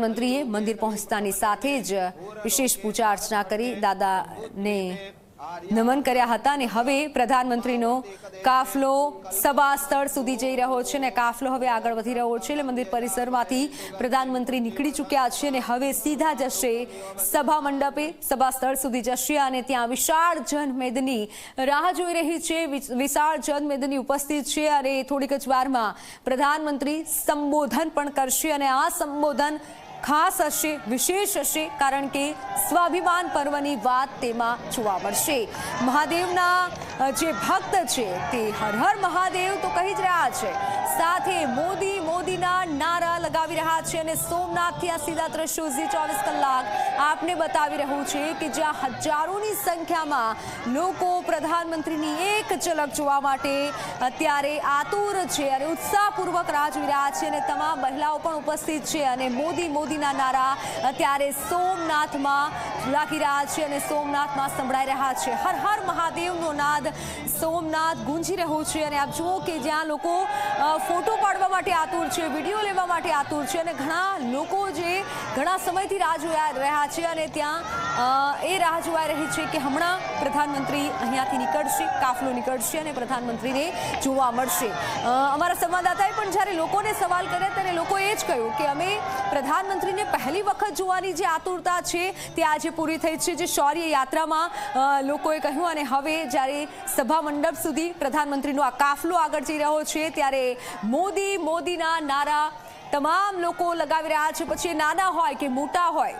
પ્રધાનમંત્રીએ મંદિર પહોંચતાની સાથે જ વિશેષ પૂજા અર્ચના કરી. દાદાને નમન કર્યા હતા અને હવે પ્રધાનમંત્રીનો કાફલો સભા સ્થળ સુધી જઈ રહ્યો છે અને કાફલો હવે આગળ વધી રહ્યો છે એટલે મંદિર પરિસરમાંથી પ્રધાનમંત્રી નીકળી ચૂક્યા છે અને હવે સીધા જશે સભા મંડપે સભા સ્થળ સુધી જશે અને ત્યાં વિશાળ જનમેદની રાહ જોઈ રહી છે. વિશાળ જનમેદની ઉપસ્થિત છે અને થોડીક જ વારમાં પ્રધાનમંત્રી સંબોધન પણ કરશે અને આ સંબોધન ખાસ હશે, વિશેષ હશે, કારણ કે સ્વાભિમાન પર્વની વાત તેમાં જોવા મળશે. મહાદેવના જે ભક્ત છે તે હર હર મહાદેવ તો કહી જ રહ્યા છે. સાથે મોદી મોદીના નારા લગાવી રહ્યા છે અને સોમનાથથી આ સીધા દ્રશ્યો ઝી ચોવીસ કલાક આપને બતાવી રહ્યું છે કે જ્યાં હજારોની સંખ્યામાં લોકો પ્રધાનમંત્રીની એક ઝલક જોવા માટે અત્યારે આતુર છે અને ઉત્સાહપૂર્વક રાહ જોઈ રહ્યા છે અને તમામ મહિલાઓ પણ ઉપસ્થિત છે અને મોદી મોદીના નારા અત્યારે સોમનાથમાં લાગી રહ્યા છે અને સોમનાથમાં સંભળાઈ રહ્યા છે. હર હર મહાદેવનો નાદ સોમનાથ ગુંજી રહ્યો છે અને આપ જુઓ કે જ્યાં લોકો ફોટો પાડવા માટે આતુર છે, વીડિયો લેવા માટે આતુર છે અને ઘણા લોકો જે ઘણા સમયથી રાહ જોયા રહ્યા છે અને ત્યાં એ રાહ જોવાઈ રહી છે કે હમણાં પ્રધાનમંત્રી અહીંયાથી નીકળશે, કાફલો નીકળશે અને પ્રધાનમંત્રીને જોવા મળશે. અમારા સંવાદદાતાએ પણ જ્યારે લોકોને સવાલ કર્યા ત્યારે લોકોએ એ જ કહ્યું કે અમે પ્રધાનમંત્રીને પહેલી વખત જોવાની જે આતુરતા છે તે આજે પૂરી થઈ છે. જે શૌર્ય યાત્રામાં લોકોએ કહ્યું અને હવે જ્યારે સભા મંડપ સુધી પ્રધાનમંત્રીનો આ કાફલો આગળ જઈ રહ્યો છે, ત્યારે મોદી મોદીના નારા તમામ લોકો લગાવી રહ્યા છે. પછી નાના હોય કે મોટા હોય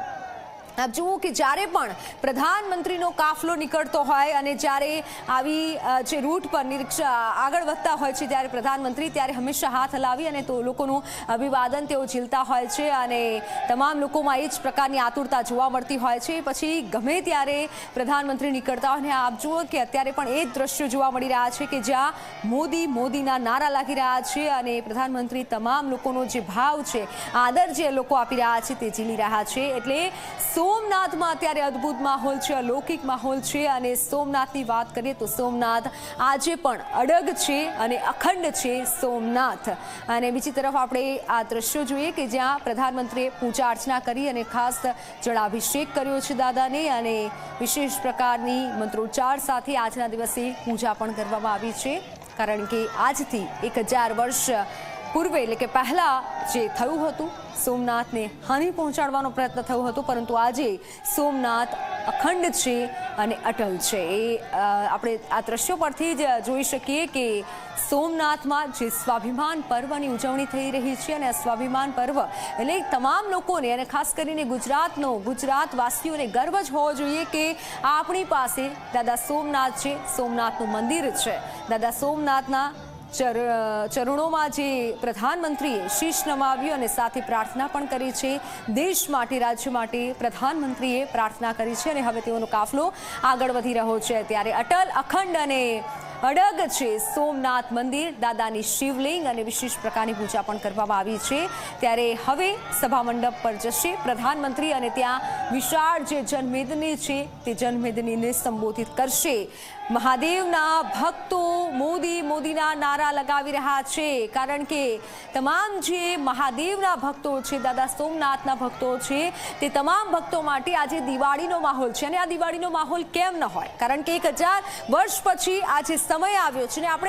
આપ જુઓ કે જ્યારે પણ પ્રધાનમંત્રીનો કાફલો નીકળતો હોય અને જ્યારે આવી જે રૂટ પર નિરીક્ષા આગળ વધતા હોય છે ત્યારે પ્રધાનમંત્રી ત્યારે હંમેશા હાથ હલાવી અને તો લોકોનું અભિવાદન તેઓ ઝીલતા હોય છે અને તમામ લોકોમાં એ જ પ્રકારની આતુરતા જોવા મળતી હોય છે. પછી ગમે ત્યારે પ્રધાનમંત્રી નીકળતા હોય અને આપ જુઓ કે અત્યારે પણ એ જ દ્રશ્યો જોવા મળી રહ્યા છે કે જ્યાં મોદી મોદીના નારા લાગી રહ્યા છે અને પ્રધાનમંત્રી તમામ લોકોનો જે ભાવ છે, આદર જે લોકો આપી રહ્યા છે તે ઝીલી રહ્યા છે. એટલે સોમનાથમાં અત્યારે અદ્ભુત માહોલ છે, અલૌકિક માહોલ છે અને સોમનાથની વાત કરીએ તો સોમનાથ આજે પણ અડગ છે અને અખંડ છે સોમનાથ. અને બીજી તરફ આપણે આ દ્રશ્યો જોઈએ કે જ્યાં પ્રધાનમંત્રીએ પૂજા અર્ચના કરી અને ખાસ જળાભિષેક કર્યો છે દાદાને અને વિશેષ પ્રકારની મંત્રોચ્ચાર સાથે આજના દિવસે પૂજા પણ કરવામાં આવી છે. કારણ કે આજથી એક હજાર વર્ષ પૂર્વે એટલે કે પહેલા જે થયું હતું, સોમનાથને હાનિ પહોંચાડવાનો પ્રયત્ન થયો હતો, પરંતુ આજે સોમનાથ અખંડ છે અને અટલ છે. એ આપણે આ દ્રશ્યો પરથી જ જોઈ શકીએ કે સોમનાથમાં જે સ્વાભિમાન પર્વની ઉજવણી થઈ રહી છે અને આ સ્વાભિમાન પર્વ એટલે તમામ લોકોને અને ખાસ કરીને ગુજરાતનો, ગુજરાતવાસીઓને ગર્વ જ હોવો જોઈએ કે આપણી પાસે દાદા સોમનાથ છે, સોમનાથનું મંદિર છે. દાદા સોમનાથના ચરણોમાં જે પ્રધાનમંત્રીએ શીશ નમાવ્યું અને સાથે પ્રાર્થના પણ કરી છે, દેશ માટે, રાજ્ય માટે પ્રધાનમંત્રીએ પ્રાર્થના કરી છે અને હવે તેઓનો કાફલો આગળ વધી રહ્યો છે. ત્યારે અટલ અખંડ અને અડગ છે. સોમનાથ મંદિર, દાદાની શિવલિંગ અને વિશેષ પ્રકારની પૂજા પણ કરવામાં આવી છે. ત્યારે હવે સભામંડપ પર જશે પ્રધાનમંત્રી અને ત્યાં વિશાળ જે જનમેદની છે, તે જનમેદનીને સંબોધિત કરશે. મહાદેવના ભક્તો મોદી મોદીના નારા લગાવી રહ્યા છે. કારણ કે તમામ જે મહાદેવના ભક્તો છે, દાદા સોમનાથના ભક્તો છે, તે તમામ ભક્તો માટે આજે દિવાળીનો માહોલ છે. અને આ દિવાળીનો માહોલ કેમ ન હોય? કારણ કે એક વર્ષ પછી આજે સમય આવ્યો છે ને આપણે